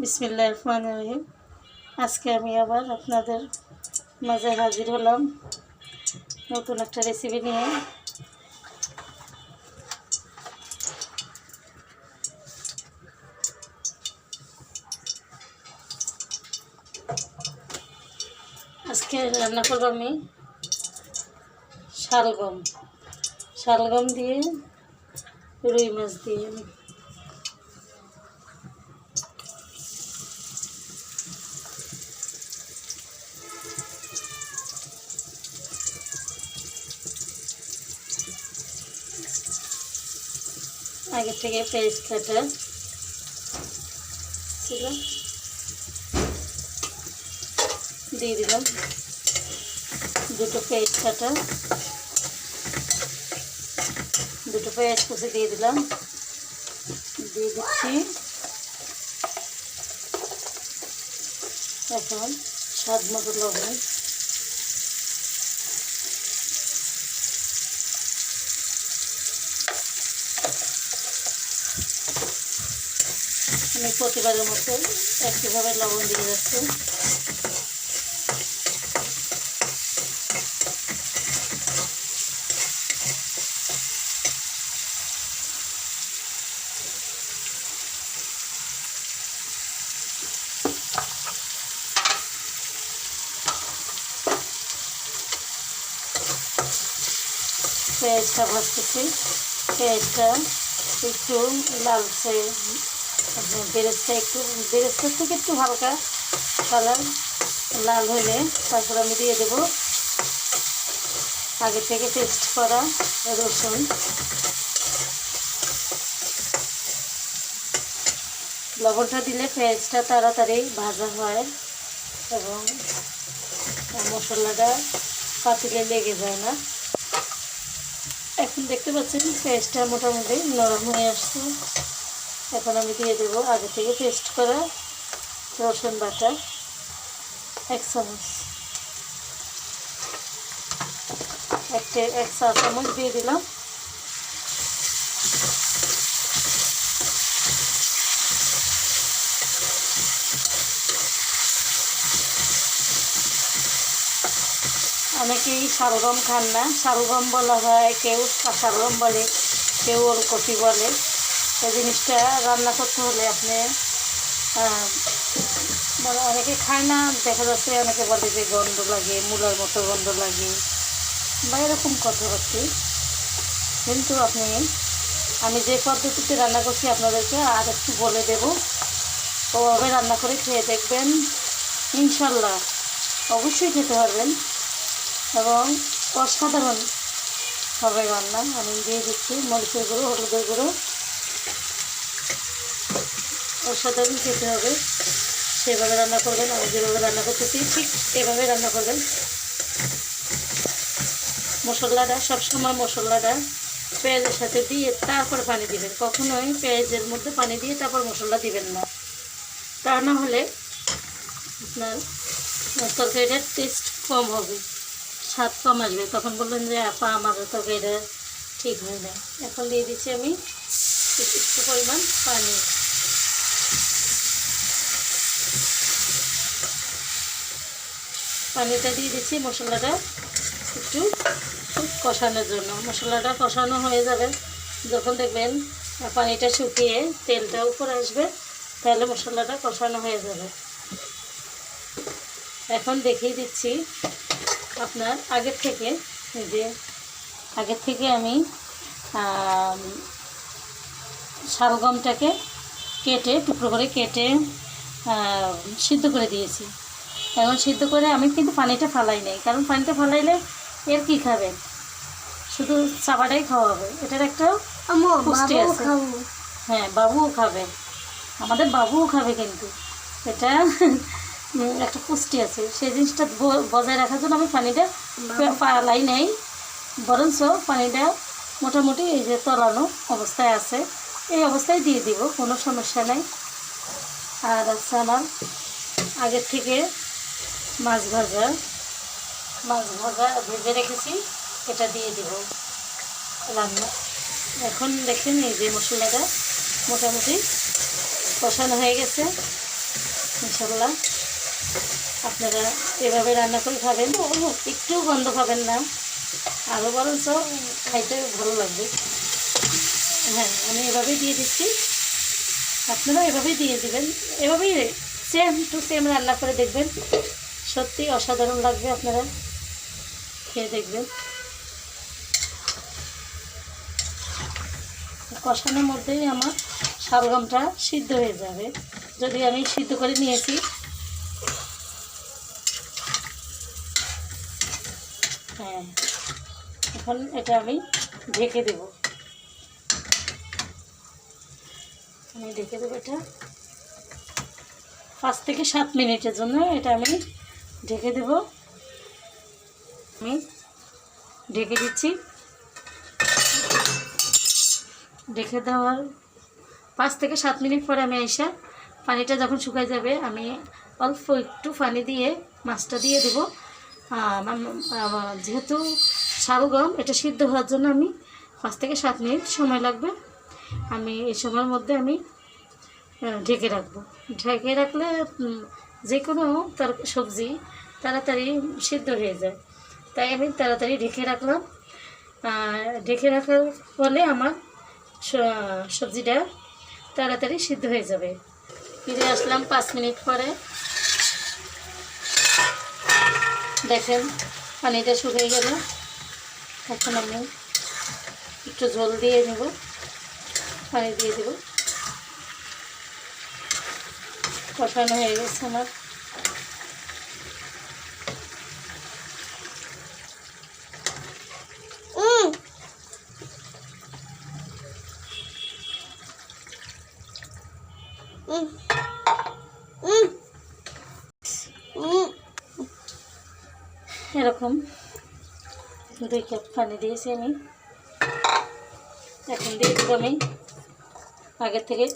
বিসমিল্লাহ রহমান রহিম আজকে আমি আবার আপনাদের মাঝে হাজির হলাম নতুন একটা রেসিপি নিয়ে। আজকে রান্না করব আমি শালগম। শালগম দিয়ে রুই মাছ দিয়ে আগে থেকে পেস্ট কাটা ছিল দিয়ে দিলাম দুটো পেঁয়াজ কাটা দুটো পেঁয়াজ কুচি দিয়ে দিলাম। দিয়ে দিচ্ছি। এখন স্বাদ মতো লবণ। আমি প্রতিবারের মতো একইভাবে লবণ দিয়ে যাচ্ছি পেঁয়াজটা ভাজতেছি। পেঁয়াজটা একটু লালচে বেরেস্তা একটু, বেরেস্তার থেকে একটু হালকা কালার লাল হলে তারপর আমি দিয়ে দেবো আগে থেকে পেস্ট করা রসুন। লবণটা দিলে পেঁয়াজটা তাড়াতাড়ি ভাজা হয় এবং মশলাটা পাতিলে লেগে যায় না। এখন দেখতে পাচ্ছেন পেঁয়াজটা মোটামুটি নরম হয়ে আসছে। এখন আমি দিয়ে দেবো আগে থেকে পেস্ট করা রসুন বাটা, এক চামচ। একটা, এক চা চামচ দিয়ে দিলাম। অনেকেই শালগম খান না। শালগম বলা হয়, কেউ শালগম বলে, কেউ ওলকপি বলে। এই জিনিসটা রান্না করতে হলে আপনি মানে অনেকে খায় না, দেখা যাচ্ছে অনেকে বলে যে গন্ধ লাগে, মূলার মতো গন্ধ লাগে, বা এরকম কথা কথাবার্তি কিন্তু আপনি, আমি যে পদ্ধতিতে রান্না করছি আপনাদেরকে আর একটু বলে দেব। ওভাবে রান্না করে খেয়ে দেখবেন, ইনশাল্লাহ অবশ্যই খেতে পারবেন এবং অসাধারণ হবে রান্না। আমি দিয়ে দিচ্ছি মরিচের গুঁড়ো, হলুদের গুঁড়ো। অসাধারণ খেতে হবে। সেভাবে রান্না করবেন, আমি যেভাবে রান্না করতেছি, ঠিক এভাবে রান্না করবেন। মশলাটা, সবসময় মশলাটা পেঁয়াজের সাথে দিয়ে তারপর পানি দিবেন। কখনোই পেঁয়াজের মধ্যে পানি দিয়ে তারপর মশলা দিবেন না। তা না হলে আপনার তরকারিটার টেস্ট কম হবে, স্বাদ কম আসবে। তখন বললেন যে, আপা আমার তরকারিটা ঠিক হয় না। এখন দিয়ে দিচ্ছি আমি একটু পরিমাণ পানি। পানিটা দিয়ে দিচ্ছি মশলাটা একটু কষানোর জন্য। মশলাটা কষানো হয়ে যাবে। যখন দেখবেন পানিটা শুকিয়ে তেলটা উপরে আসবে, তাহলে মশলাটা কষানো হয়ে যাবে। এখন দেখিয়ে দিচ্ছি আপনার আগের থেকে। যে আগের থেকে আমি শালগমটাকে কেটে, টুকরো করে কেটে সিদ্ধ করে দিয়েছি। এখন সিদ্ধ করে আমি কিন্তু পানিটা ফালাই নেই কারণ পানিটা ফালাইলে এর কি খাবেন শুধু চাপাটাই খাওয়া হবে। এটার একটা পুষ্টি আছে। হ্যাঁ বাবুও খাবে। আমাদের বাবুও খাবে কিন্তু। এটা একটা পুষ্টি আছে। সেই জিনিসটা বজায় রাখার জন্য আমি পানিটা। পালাই নেই। বরঞ্চ পানিটা মোটামুটি এই যে তলানো অবস্থায় আছে। এই অবস্থায় দিয়ে দিব কোনো সমস্যা নেই। আর আছে আমার আগের থেকে মাছ ভাজা। মাছ ভাজা ভেজে রেখেছি, এটা দিয়ে দিব রান্না। এখন দেখেন এই যে মশলাটা মোটামুটি কষানো হয়ে গেছে ইনশাল্লাহ আপনারা এভাবে রান্না করে খাবেন একটু গন্ধ পাবেন না। আরও বরঞ্চ খাইতে ভালো লাগবে। হ্যাঁ আমি এভাবেই দিয়ে দিচ্ছি। আপনারা এভাবেই দিয়ে দিবেন। এভাবেই সেম টু সেম রান্না করে দেখবেন। সত্যি অসাধারণ লাগবে আপনারা। খেয়ে দেখবেন। কষানোর মধ্যেই আমার শালগমটা সিদ্ধ হয়ে যাবে। যদি আমি সিদ্ধ করে নিয়েছি। হ্যাঁ এখন এটা আমি ঢেকে দেব। আমি ঢেকে দেবো এটা। পাঁচ থেকে সাত মিনিটের জন্য এটা আমি ঢেকে দেব। আমি ঢেকে দিচ্ছি। ঢেকে দেওয়ার পাঁচ থেকে সাত মিনিট পরে আমি এসে পানিটা যখন শুকায় যাবে, আমি অল্প একটু পানি দিয়ে মাছটা দিয়ে দেবো। যেহেতু শালগম এটা সিদ্ধ হওয়ার জন্য আমি পাঁচ থেকে সাত মিনিট সময় লাগবে। আমি এই সময়ের মধ্যে আমি ঢেকে রাখব। ঢেকে রাখলে যে কোনো তার সবজি তাড়াতাড়ি সিদ্ধ হয়ে যায়। তাই আমি তাড়াতাড়ি ঢেকে রাখলাম। ঢেকে রাখার ফলে আমার সবজিটা তাড়াতাড়ি সিদ্ধ হয়ে যাবে। ফিরে আসলাম পাঁচ মিনিট পরে। দেখেন, পানিটা শুকিয়ে গেল। এখন আমি একটু জল দিয়ে নেব। পানি দিয়ে দেব। কষানো হয়ে গেছে আমার। এরকম দুই কাপ পানি দিয়েছি আমি। এখন দিয়ে আমি আগে থেকে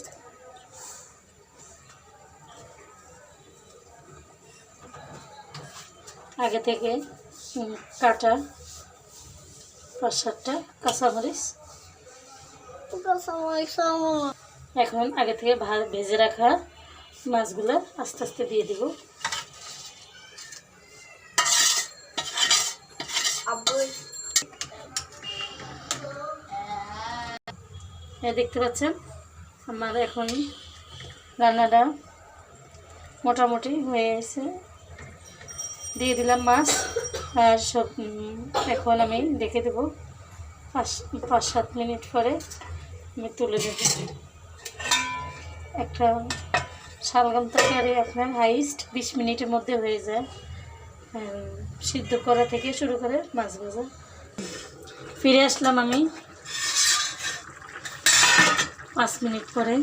আগে থেকে কাটা পাঁচ সাতটা কাঁচামরিচ এখন আগে থেকে ভেজে রাখা মাছগুলো আস্তে আস্তে দিয়ে দিব। দেখতে পাচ্ছেন আমার এখন রান্নাটা মোটামুটি হয়ে গেছে। দিয়ে দিলাম মাছ। আর সব এখন আমি দেখে দেবো। পাঁচ পাঁচ, সাত মিনিট পরে আমি তুলে দেব। একটা শালগম তরকারি আপনার হাইস্ট বিশ মিনিটের মধ্যে হয়ে যায়। সিদ্ধ করা থেকে শুরু করে মাছ ভাজা। ফিরে আসলাম আমি পাঁচ মিনিট পরে।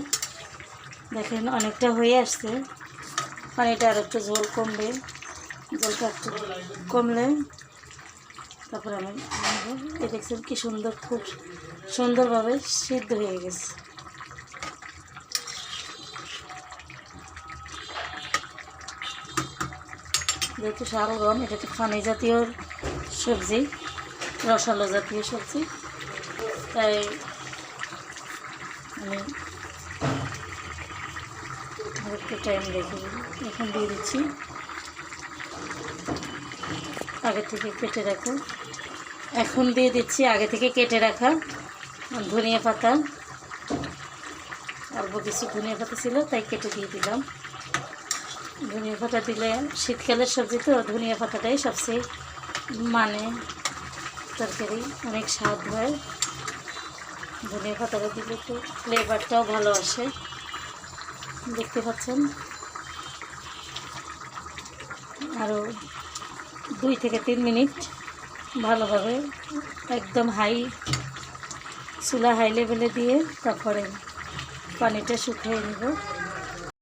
দেখেন অনেকটা হয়ে আসছে। পানিটা আর একটু ঝোল কমবে। জলটা একটু কমলে, তারপরে আমি। এই দেখছেন কি সুন্দর খুব সুন্দরভাবে সিদ্ধ হয়ে গেছে। যেহেতু শালগম এটা তো পানি জাতীয় সবজি, রসালো জাতীয় সবজি। তাই আমি একটু টাইম রেখে এখন দিয়ে দিচ্ছি। আগে থেকে কেটে রাখা এখন দিয়ে দিচ্ছি আগে থেকে কেটে রাখা ধনিয়া পাতা। অল্প কিছু ধনিয়া পাতা ছিল, তাই কেটে দিয়ে দিলাম। ধনিয়া পাতা দিলে শীতকালের সবজি তো, ধনিয়া পাতাটাই সবচেয়ে মানে তরকারি, অনেক স্বাদ হয়। ধনিয়া পাতাটা দিলে একটু ফ্লেভারটাও ভালো আসে। দেখতে পাচ্ছেন? আরও দুই থেকে তিন মিনিট ভালোভাবে একদম হাই, চুলা হাই লেভেলে দিয়ে তারপরে পানিটা শুকিয়ে নেব।